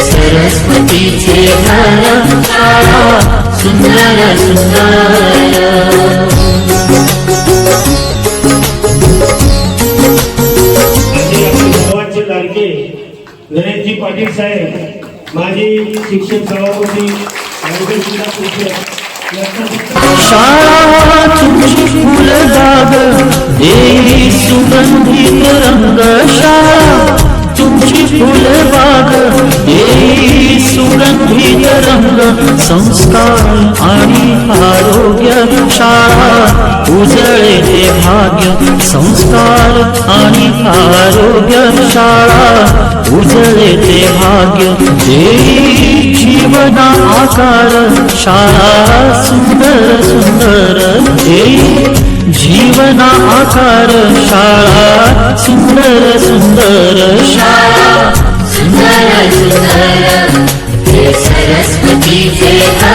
सरस्वतीचे सुंदर सुंदर लाडके गणेशजी पाटील साहेब सभापती मार्गदर्शक शिक्षक यांचा शाळा तुमची देई सुगंधित रंग संस्कार आणि आरोग्य शाळा. उजळे ते भाग्य संस्कार आणि आरोग्य शाळा. उजळे ते भाग्य देई जीवना आकार शाळा. सुंदर सुंदर देई जीवना आकार शाळा. सुंदर सुंदर शाळा. सुंदर सुंदर.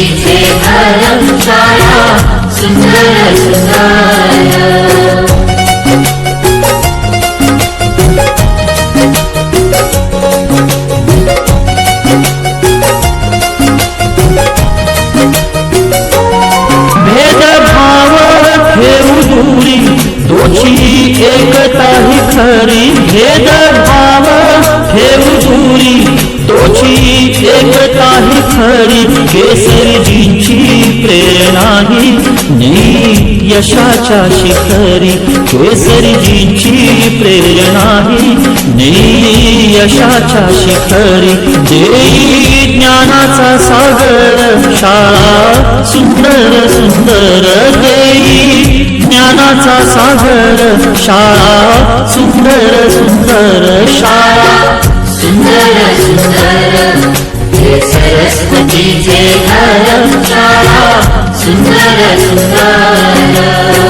सरस्वतीचे घर शाळा सुंदर सुंदर भेदभाव एकता ही खरी भेदभाव. खरी केसरीजींची प्रेरणा ही यशाच्या शिखरी. केसरीजींची प्रेरणा ही यशाच्या शिखरी. देई ज्ञानाचा सागर शाळा सुंदर सुंदर देई ज्ञानाचा सागर शाळा सुंदर सुंदर शाळा. सुंदर सुंदर हे सरस्वतीचे घर शाळा सुंदर सुंदर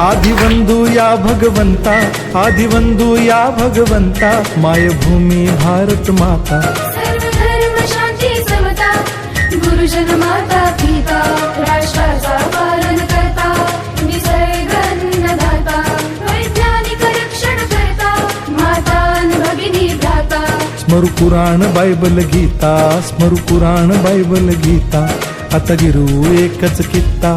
आदिवंदू या भगवंता आदिवंदू या भगवंता मायभूमी भारत माता। सर्व धर्म शांती समता गुरुजन माता पिता राष्ट्राचा पालन करता निसर्ग अन्नदाता वैज्ञानिक रक्षण करता स्मरू पुराण बायबल गीता स्मरू पुराण बायबल गीता आता गिरू एकच कित्ता।